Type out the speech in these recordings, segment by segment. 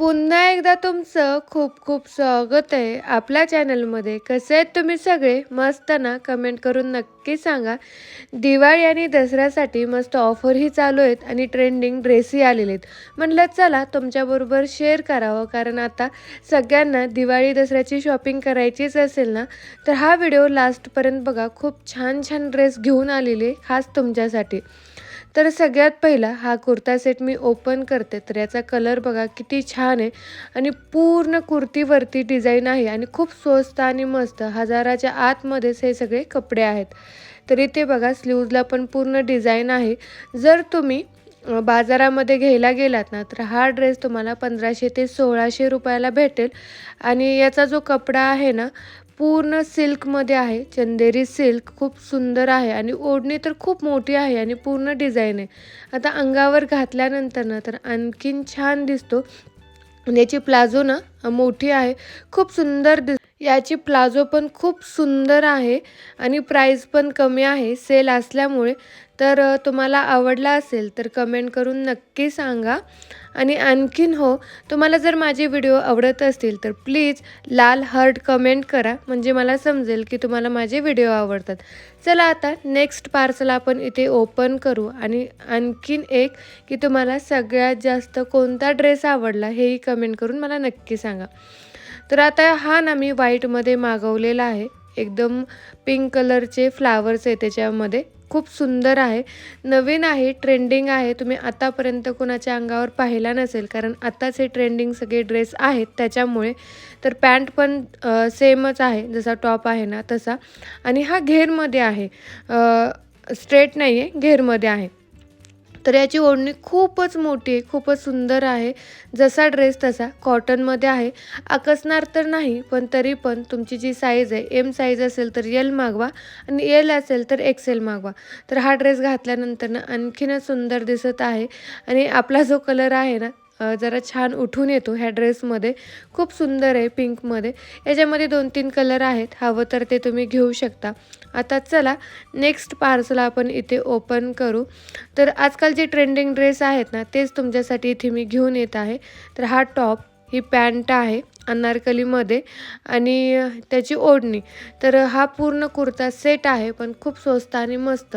पुन्हा एकदा तुमचं खूप खूप स्वागत आहे आपल्या चॅनलमध्ये. कसे आहेत तुम्ही सगळे? मस्त ना? कमेंट करून नक्की सांगा. दिवाळी आणि दसऱ्यासाठी मस्त ऑफरही चालू आहेत आणि ट्रेंडिंग ड्रेसही आलेले आहेत. म्हणलं चला तुमच्याबरोबर शेअर करावं. कारण आता सगळ्यांना दिवाळी दसऱ्याची शॉपिंग करायचीच असेल ना तर हा व्हिडिओ लास्टपर्यंत बघा. खूप छान छान ड्रेस घेऊन आलेले खास तुमच्यासाठी. तर सगळ्यात पहिला हा कुर्ता सेट मी ओपन करते. तर याचा कलर बघा किती छान आहे. आणि पूर्ण कुर्तीवरती डिझाईन आहे आणि खूप स्वस्त आणि मस्त हजाराच्या आतमध्येच हे सगळे कपडे आहेत. तर इथे बघा स्लीव्जला पण पूर्ण डिझाईन आहे. जर तुम्ही बाजारामध्ये घ्यायला गेलात ना तर हा ड्रेस तुम्हाला पंधराशे ते सोळाशे रुपयाला भेटेल. आणि याचा जो कपडा आहे ना पूर्ण सिल्कमध्ये आहे. चंदेरी सिल्क खूप सुंदर आहे आणि ओढणी तर खूप मोठी आहे आणि पूर्ण डिझाईन आहे. आता अंगावर घातल्यानंतर ना तर आणखीन छान दिसतो. याची प्लाझो ना मोठी आहे. खूप सुंदर दिस याची प्लाझो पण खूप सुंदर आहे आणि प्राईस पण कमी आहे. सेल असल्यामुळे तर तुम्हाला आवडला असेल तर कमेंट करून नक्की सांगा. आणि आणखीन हो तुम्हाला जर माझे व्हिडिओ आवडत असतील तर प्लीज लाल हर्ट कमेंट करा. म्हणजे मला समजेल की तुम्हाला माझे व्हिडिओ आवडतात. चला आता नेक्स्ट पार्सल आपण इथे ओपन करू. आणि आणखीन एक की तुम्हाला सगळ्यात जास्त कोणता ड्रेस आवडला हेही कमेंट करून मला नक्की सांगा. तर आता हा ना मी व्हाईटमध्ये मागवलेला आहे. एकदम पिंक कलरचे फ्लावर्स आहे त्याच्यामध्ये. खूप सुंदर आहे. नवीन आहे ट्रेंडिंग आहे. तुम्ही आतापर्यंत कोणाच्या अंगावर पाहिला नसेल कारण आत्ताच हे ट्रेंडिंग सगळे ड्रेस आहेत. त्याच्यामुळे तर पॅन्ट पण सेमच आहे जसा टॉप आहे ना तसा. आणि हा घेरमध्ये आहे. स्ट्रेट नाही आहे घेरमध्ये आहे. तर याची ओढणी खूपच मोठी आहे खूपच सुंदर आहे. जसा ड्रेस तसा कॉटनमध्ये आहे. आकसणार तर नाही पण तरी पण तुमची जी साईज आहे एम साईज असेल तर एल मागवा आणि एल असेल तर एक्सेल मागवा. तर हा ड्रेस घातल्यानंतर ना आणखीनच सुंदर दिसत आहे. आणि आपला जो कलर आहे ना जरा छान उठून येतो ह्या ड्रेसमध्ये. खूप सुंदर आहे पिंकमध्ये. याच्यामध्ये दोन तीन कलर आहेत. हवं तर ते तुम्ही घेऊ शकता. आता चला नेक्स्ट पार्सल आपण इथे ओपन करू. तर आजकाल जे ट्रेंडिंग ड्रेस आहेत ना तेच तुमच्यासाठी इथे मी घेऊन येत आहे. तर हा टॉप ही पॅन्ट आहे. अनारकलीमध्ये आणि त्याची ओढणी. तर हा पूर्ण कुर्ता सेट आहे पण खूप स्वस्त आणि मस्त.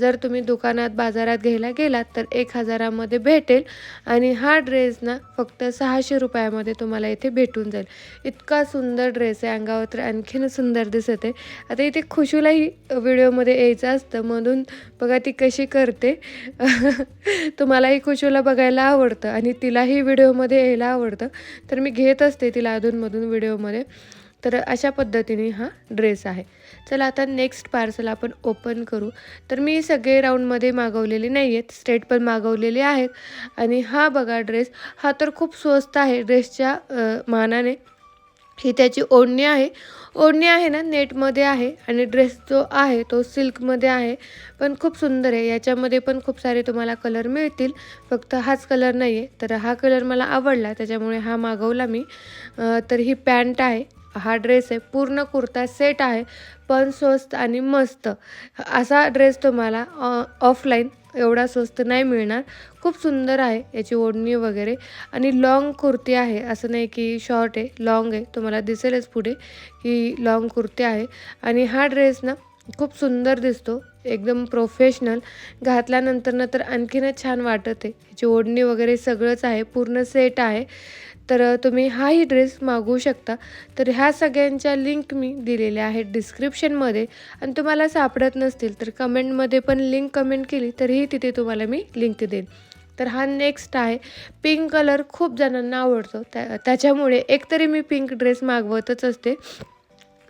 जर तुम्ही दुकानात बाजारात घ्यायला गेलात तर एक हजारामध्ये भेटेल. आणि हा ड्रेस ना फक्त सहाशे रुपयामध्ये तुम्हाला इथे भेटून जाईल. इतका सुंदर ड्रेस आहे अंगावर तर आणखीन सुंदर दिसत. आहे आता इथे खुशूलाही व्हिडिओमध्ये यायचं असतं म्हणून बघा ती कशी करते. तुम्हालाही खुशूला बघायला आवडतं आणि तिलाही व्हिडिओमध्ये यायला आवडतं. तर मी घेत असते तिला अधूनमधून व्हिडिओमध्ये तर अशा पद्धतीने हा ड्रेस आहे. चला आता नेक्स्ट पार्सल आपण ओपन करू. तर मी सगळे राऊंडमध्ये मागवलेले नाही आहेत स्ट्रेट पण मागवलेले आहेत. आणि हा बघा ड्रेस हा तर खूप स्वस्त आहे ड्रेसच्या मानाने. ही त्याची ओढणी आहे. ओढणी आहे ना नेटमध्ये आहे आणि ड्रेस जो आहे तो सिल्कमध्ये आहे. पण खूप सुंदर आहे. याच्यामध्ये पण खूप सारे तुम्हाला कलर मिळतील. फक्त हाच कलर नाही आहे तर हा कलर मला आवडला त्याच्यामुळे हा मागवला मी. तर ही पॅन्ट आहे. हा ड्रेस आहे. पूर्ण कुर्ता सेट आहे. पण स्वस्त आणि मस्त. असा ड्रेस तुम्हाला ऑफलाईन एवढा स्वस्त नाही मिळणार. खूप सुंदर आहे याची ओढणी वगैरे. आणि लॉंग कुर्ती आहे. असं नाही की शॉर्ट आहे. लॉंग आहे. तुम्हाला दिसेलच पुढे की लॉंग कुर्ती आहे. आणि हा ड्रेस ना खूप सुंदर दिसतो. एकदम प्रोफेशनल घातल्यानंतर ना तर आणखीनच छान वाटत आहे. याची ओढणी वगैरे सगळंच आहे. पूर्ण सेट आहे. तर तुम्ही हाही ड्रेस मागवू शकता. तर ह्या सगळ्यांच्या लिंक मी दिलेल्या आहेत डिस्क्रिप्शनमध्ये. आणि तुम्हाला सापडत नसतील तर कमेंटमध्ये पण लिंक कमेंट केली तरीही तिथे तुम्हाला मी लिंक देईन. तर हा नेक्स्ट आहे. पिंक कलर खूप जणांना आवडतो. त्या त्याच्यामुळे एकतरी मी पिंक ड्रेस मागवतच असते.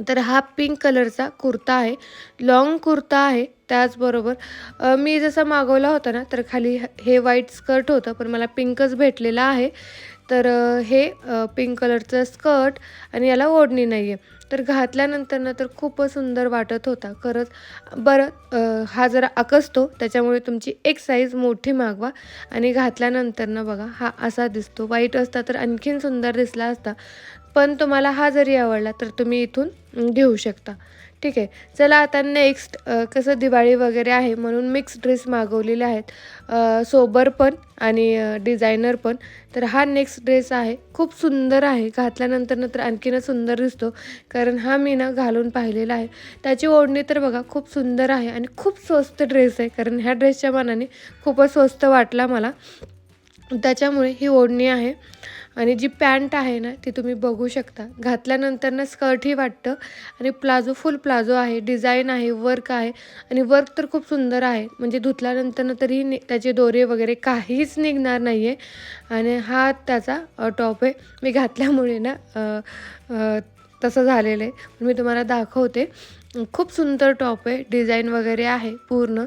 तर हा पिंक कलरचा कुर्ता आहे. लॉंग कुर्ता आहे त्याचबरोबर मी जसा मागवला होता ना तर खाली हे व्हाईट स्कर्ट होतं पण मला पिंकच भेटलेला आहे. तर हे पिंक कलरचं स्कर्ट आणि याला ओढणी नाही आहे तर घातल्यानंतर ना तर खूपच सुंदर वाटत होता. खरंच बरं हा जरा आकसतो त्याच्यामुळे तुमची एक साईज मोठी मागवा आणि घातल्यानंतर ना बघा हा असा दिसतो. वाईट असता तर आणखीन सुंदर दिसला असता पण तुम्हाला हा जरी आवडला तर तुम्ही इथून घेऊ शकता. ठीक आहे. चला आता नेक्स्ट कसं दिवाळी वगैरे आहे म्हणून मिक्स ड्रेस मागवलेले आहेत. सोबर पण आणि डिझायनर पण. तर हा नेक्स्ट ड्रेस आहे. खूप सुंदर आहे. घातल्यानंतर नंतर आणखीनच सुंदर दिसतो. कारण हा मी ना घालून पाहिलेला आहे. त्याची ओढणी तर बघा खूप सुंदर आहे आणि खूप स्वस्त ड्रेस आहे. कारण ह्या ड्रेसच्या मानाने खूपच स्वस्त वाटला मला. त्याच्यामुळे ही ओढणी आहे. आणि जी पॅन्ट आहे ना ती तुम्ही बघू शकता. घातल्यानंतर ना स्कर्टही वाटतं आणि प्लाझो फुल प्लाझो आहे डिझाईन आहे वर्क आहे आणि वर्क तर खूप सुंदर आहे. म्हणजे धुतल्यानंतर तरी नि त्याचे दोरे वगैरे काहीच निघणार नाही आहे आणि हा त्याचा टॉप आहे. मी घातल्यामुळे ना तसं झालेलं आहे. मी तुम्हाला दाखवते. खूप सुंदर टॉप आहे डिझाईन वगैरे आहे पूर्ण.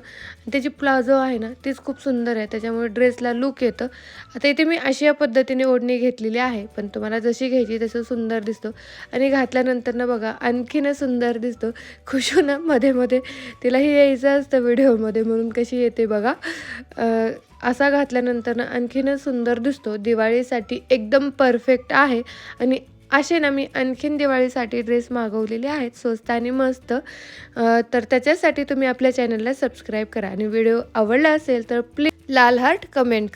त्याची प्लाझो आहे ना तीच खूप सुंदर आहे त्याच्यामुळे ड्रेसला लुक येतं. आता इथे मी अशा पद्धतीने ओढणी घेतलेली आहे पण तुम्हाला जशी घ्यायची तसं सुंदर दिसतो. आणि घातल्यानंतर ना बघा आणखीनच सुंदर दिसतो. खुशू ना मध्ये मध्ये तिलाही यायचं असतं व्हिडिओमध्ये म्हणून कशी येते बघा. असा घातल्यानंतर ना आणखीनच सुंदर दिसतो. दिवाळीसाठी एकदम परफेक्ट आहे. आणि असे ना मी आणखीन दिवाळीसाठी ड्रेस मागवलेले आहेत. स्वस्त आणि मस्त. तर त्याच्यासाठी तुम्ही आपल्या चॅनलला सबस्क्राईब करा. आणि व्हिडिओ आवडला असेल तर प्लीज लाल हार्ट कमेंट करा.